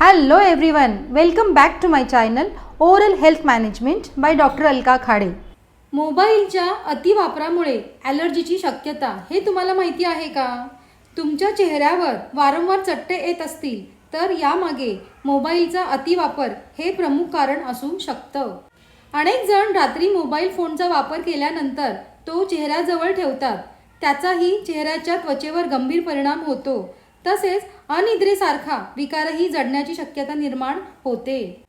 Hello everyone welcome back to my channel oral health management by doctor Alka Khade मोबाईलच्या अतिवापरामुळे ॲलर्जीची शक्यता हे तुम्हाला माहिती आहे का? तुमच्या चेहऱ्यावर वारंवार चट्टे येत असतील तर यामागे मोबाईलचा अतिवापर हे प्रमुख कारण असू शकतं. अनेक जण रात्री मोबाईल फोनचा वापर केल्यानंतर तो चेहऱ्याजवळ ठेवतात. त्याचाही चेहऱ्याच्या त्वचेवर गंभीर परिणाम होतो. तसेच अनिद्रेसारखा विकारही जडण्याची शक्यता निर्माण होते.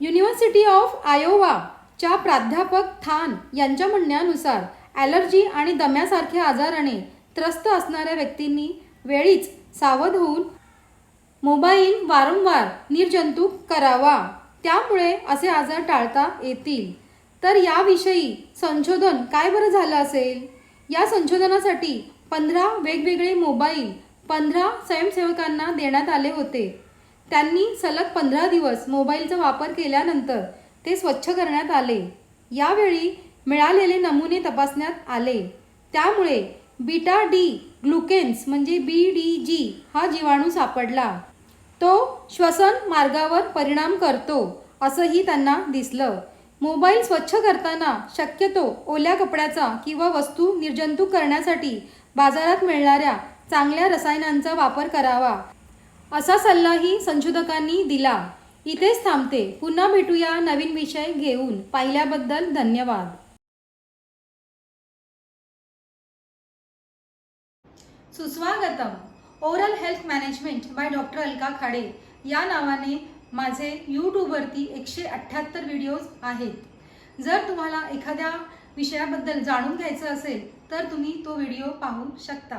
युनिव्हर्सिटी ऑफ आयोवाच्या प्राध्यापक थान यांच्या म्हणण्यानुसार ॲलर्जी आणि दम्यासारख्या आजाराने त्रस्त असणाऱ्या व्यक्तींनी वेळीच सावध होऊन मोबाईल वारंवार निर्जंतुक करावा. त्यामुळे असे आजार टाळता येतील. तर याविषयी संशोधन काय बरं झालं असेल? या संशोधनासाठी पंधरा वेगवेगळे मोबाईल पंधरा स्वयंसेवकांना देण्यात आले होते. त्यांनी सलग पंधरा दिवस मोबाईलचा वापर केल्यानंतर ते स्वच्छ करण्यात आले. यावेळी मिळालेले नमुने तपासण्यात आले. त्यामुळे बीटा डी ग्लुकेन्स म्हणजे बी डी जी हा जीवाणू सापडला. तो श्वसन मार्गावर परिणाम करतो असंही त्यांना दिसलं. मोबाईल स्वच्छ करताना शक्यतो ओल्या कपड्याचा किंवा वस्तू निर्जंतुक करण्यासाठी बाजारात मिळणाऱ्या चांगल्या रसायनांचा वापर करावा. असा सल्लाही संशोधकांनी दिला. इथेच थांबते. पुन्हा भेटूया नवीन विषय घेऊन. पाहिल्याबद्दल धन्यवाद. सुस्वागतम. Oral health management by doctor Alka Khade या नावाने माझे यूट्यूबवरती एकशे अठ्ठ्याहत्तर व्हिडिओज आहेत. जर तुम्हाला एखाद्या विषयाबद्दल जाणून घ्यायचं असेल तर तुम्ही तो व्हिडिओ पाहू शकता.